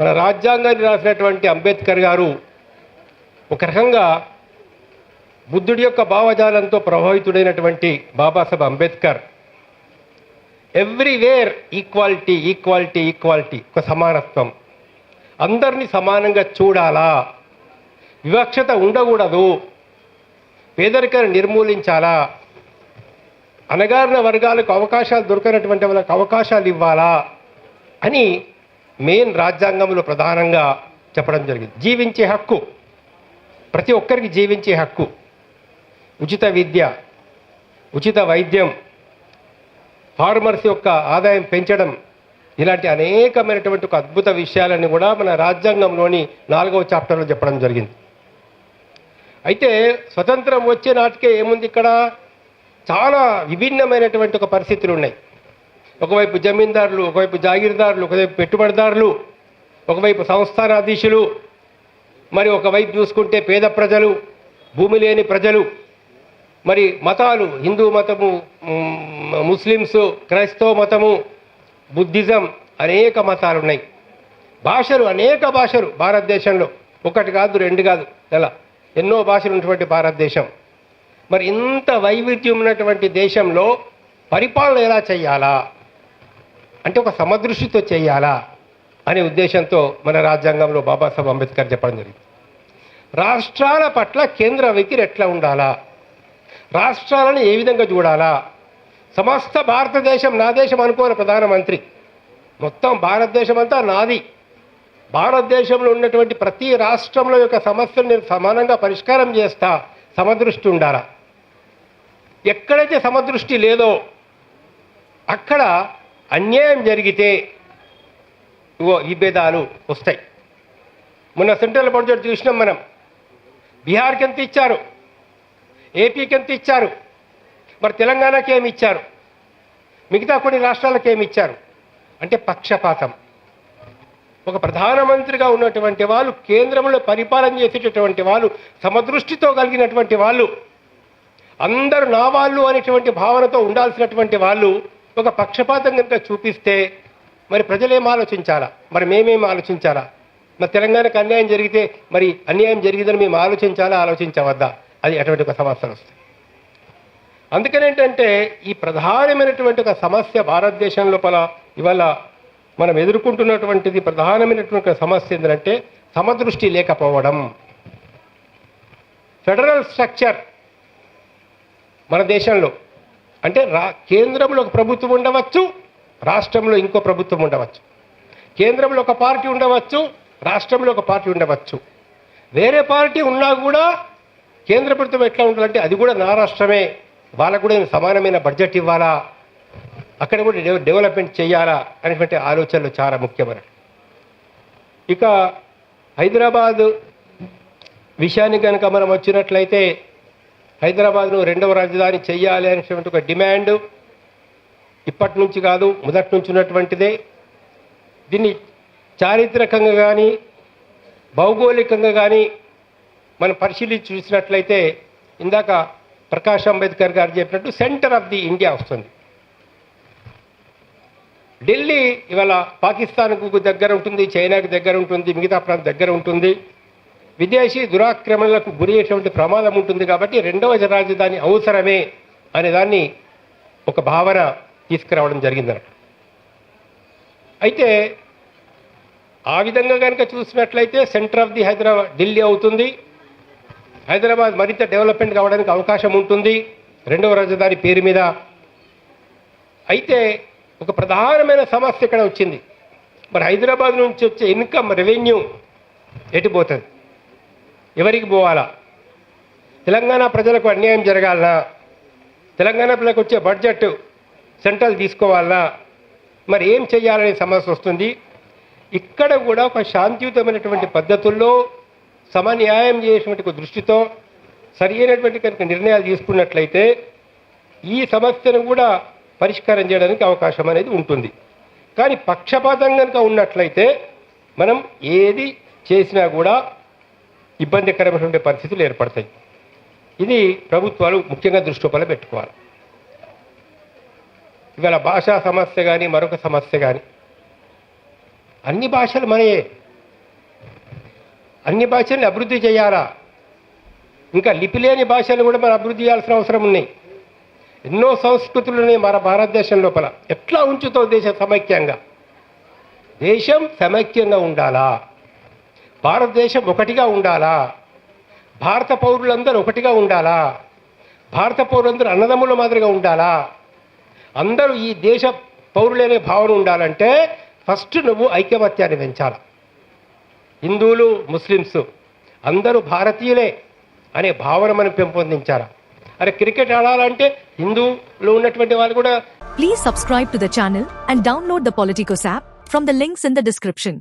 మన రాజ్యాంగాన్ని రాసినటువంటి అంబేద్కర్ గారు ఒక రకంగా బుద్ధుడి యొక్క భావజాలంతో ప్రభావితుడైనటువంటి Babasaheb Ambedkar everywhere equality equality equality ఒక సమానత్వం. అందరినీ సమానంగా చూడాలా? వివక్షత ఉండకూడదు. పేదరికాన్ని నిర్మూలించాలా? అనగారిన వర్గాలకు అవకాశాలు దొరకనటువంటి వాళ్ళకి అవకాశాలు ఇవ్వాలా? అని మెయిన్ రాజ్యాంగంలో ప్రధానంగా చెప్పడం జరిగింది. జీవించే హక్కు. ప్రతి ఒక్కరికి జీవించే హక్కు. ఉచిత విద్య ఉచిత వైద్యం ఫార్మర్స్ యొక్క ఆదాయం పెంచడం ఇలాంటి అనేకమైనటువంటి ఒక అద్భుత విషయాలని కూడా మన రాజ్యాంగంలోని నాలుగవ చాప్టర్లో చెప్పడం జరిగింది. అయితే స్వతంత్రం వచ్చే నాటికే ఏముంది ఇక్కడ? చాలా విభిన్నమైనటువంటి ఒక పరిస్థితులు ఉన్నాయి. ఒకవైపు జమీందారులు ఒకవైపు జాగీర్దారులు ఒకవైపు పెట్టుబడిదారులు ఒకవైపు సంస్థానాధీశులు మరి ఒకవైపు చూసుకుంటే పేద ప్రజలు భూమి లేని ప్రజలు మరి మతాలు హిందూ మతము ముస్లిమ్స్ క్రైస్తవ మతము బుద్ధిజం అనేక మతాలు ఉన్నాయి భాషలు అనేక భాషలు భారతదేశంలో. ఒకటి కాదు రెండు కాదు ఎలా ఎన్నో భాషలు ఉన్నటువంటి భారతదేశం. మరి ఇంత వైవిధ్యం ఉన్నటువంటి దేశంలో పరిపాలన ఎలా చేయాలా? అంటే ఒక సమదృష్టితో చేయాలా అనే ఉద్దేశంతో మన రాజ్యాంగంలో బాబాసాహెబ్ అంబేద్కర్ చెప్పడం జరిగింది. రాష్ట్రాల పట్ల కేంద్ర వైఖరి ఎట్లా ఉండాలా? రాష్ట్రాలను ఏ విధంగా చూడాలా? సమస్త భారతదేశం నా దేశం అనుకోని ప్రధానమంత్రి. మొత్తం భారతదేశం అంతా నాది. భారతదేశంలో ఉన్నటువంటి ప్రతి రాష్ట్రంలో యొక్క సమస్యలు నేను సమానంగా పరిష్కారం చేస్తా సమదృష్టి ఉండాలా? ఎక్కడైతే సమదృష్టి లేదో అక్కడ అన్యాయం జరిగితే ఇవో ఈ భేదాలు వస్తాయి. మొన్న సెంట్రల్ బడ్జెట్ చూసినాం మనం. బీహార్కి ఎంత ఇచ్చారు? ఏపీకి ఎంత ఇచ్చారు? మరి తెలంగాణకి ఏమి ఇచ్చారు? మిగతా కొన్ని రాష్ట్రాలకు ఏమి ఇచ్చారు? అంటే పక్షపాతం. ఒక ప్రధానమంత్రిగా ఉన్నటువంటి వాళ్ళు కేంద్రంలో పరిపాలన చేసేటటువంటి వాళ్ళు సమదృష్టితో కలిగినటువంటి వాళ్ళు అందరూ నా వాళ్ళు అనేటువంటి భావనతో ఉండాల్సినటువంటి వాళ్ళు ఒక పక్షపాతం కనుక చూపిస్తే మరి ప్రజలేం ఆలోచించాలా? మరి మేమేం ఆలోచించాలా? మరి తెలంగాణకు అన్యాయం జరిగితే మరి అన్యాయం జరిగిందని మేము ఆలోచించాలా ఆలోచించవద్దా? అది అటువంటి ఒక సమస్యలు వస్తాయి. అందుకని ఏంటంటే ఈ ప్రధానమైనటువంటి ఒక సమస్య భారతదేశం లోపల ఇవాళ మనం ఎదుర్కొంటున్నటువంటిది ప్రధానమైనటువంటి సమస్య ఏంటంటే సమదృష్టి లేకపోవడం. ఫెడరల్ స్ట్రక్చర్ మన దేశంలో అంటే రా కేంద్రంలో ఒక ప్రభుత్వం ఉండవచ్చు రాష్ట్రంలో ఇంకో ప్రభుత్వం ఉండవచ్చు. కేంద్రంలో ఒక పార్టీ ఉండవచ్చు రాష్ట్రంలో ఒక పార్టీ ఉండవచ్చు. వేరే పార్టీ ఉన్నా కూడా కేంద్ర ప్రభుత్వం ఎట్లా ఉండాలంటే అది కూడా నా రాష్ట్రమే వాళ్ళకు కూడా సమానమైన బడ్జెట్ ఇవ్వాలా అక్కడ కూడా డెవ- డెవలప్మెంట్ చేయాలా అనేటువంటి ఆలోచనలు చాలా ముఖ్యమైన ఇక హైదరాబాదు విషయానికి కనుక మనం వచ్చినట్లయితే హైదరాబాద్ను రెండవ రాజధాని చేయాలి అనేటువంటి ఒక డిమాండ్ ఇప్పటి నుంచి కాదు మొదటి నుంచి ఉన్నటువంటిదే. దీన్ని చారిత్రకంగా కానీ భౌగోళికంగా కానీ మనం పరిశీలించి చూసినట్లయితే ఇందాక ప్రకాష్ అంబేద్కర్ గారు చెప్పినట్టు సెంటర్ ఆఫ్ ది ఇండియా వస్తుంది. ఢిల్లీ ఇవాళ పాకిస్తాన్కు దగ్గర ఉంటుంది చైనాకు దగ్గర ఉంటుంది మిగతా ప్రాంతం దగ్గర ఉంటుంది. విదేశీ దురాక్రమణలకు గురి అయ్యేటువంటి ప్రమాదం ఉంటుంది కాబట్టి రెండవ రాజధాని అవసరమే అనే దాన్ని ఒక భావన తీసుకురావడం జరిగిందన్నమాట అయితే ఆ విధంగా కనుక చూసినట్లయితే centre of the Hyderabad Delhi అవుతుంది. హైదరాబాద్ మరింత డెవలప్మెంట్ కావడానికి అవకాశం ఉంటుంది. రెండవ రాజధాని పేరు మీద. అయితే ఒక ప్రధానమైన సమస్య ఇక్కడ వచ్చింది. మరి హైదరాబాద్ నుంచి వచ్చే ఇన్కమ్ రెవెన్యూ ఎటుపోతుంది ఎవరికి పోవాలా? తెలంగాణ ప్రజలకు అన్యాయం జరగాలనా తెలంగాణ ప్రజలకు వచ్చే బడ్జెట్ సెంట్రల్ తీసుకోవాలనా మరి ఏం చేయాలనే సమస్య వస్తుంది. ఇక్కడ కూడా ఒక శాంతియుతమైనటువంటి పద్ధతుల్లో సమన్యాయం చేసినటువంటి దృష్టితో సరి అయినటువంటి కనుక నిర్ణయాలు తీసుకున్నట్లయితే ఈ సమస్యను కూడా పరిష్కారం చేయడానికి అవకాశం అనేది ఉంటుంది. కానీ పక్షపాతం కనుక ఉన్నట్లయితే మనం ఏది చేసినా కూడా ఇబ్బందికరమైనటువంటి పరిస్థితులు ఏర్పడతాయి. ఇది ప్రభుత్వాలు ముఖ్యంగా దృష్టిపల పెట్టుకోవాలి. ఇవాళ భాషా సమస్య కానీ మరొక సమస్య కానీ అన్ని భాషలు మనయే. అన్ని భాషల్ని అభివృద్ధి చేయాలా? ఇంకా లిపి లేని భాషలు కూడా మనం అభివృద్ధి చేయాల్సిన అవసరం ఉన్నాయి. ఎన్నో సంస్కృతులు ఉన్నాయి మన భారతదేశం లోపల. ఎట్లా ఉంచుతావు దేశం సమైక్యంగా? దేశం సమైక్యంగా ఉండాలా? భారతదేశం ఒకటిగా ఉండాలా? భారత పౌరులందరూ ఒకటిగా ఉండాలా? భారత పౌరులందరూ అన్నదమ్ముల మాదిరిగా ఉండాలా? అందరూ ఈ దేశ పౌరులనే భావన ఉండాలంటే ఫస్ట్ నువ్వు ఐకమత్యాన్ని పెంచాల. హిందువులు ముస్లిమ్స్ అందరూ భారతీయులే అనే భావన మనం పెంపొందించాలి. అరే క్రికెట్ ఆడాలంటే హిందువులు ఉన్నటువంటి వాళ్ళు కూడా please subscribe to the channel and download the Politicos app from the links in the description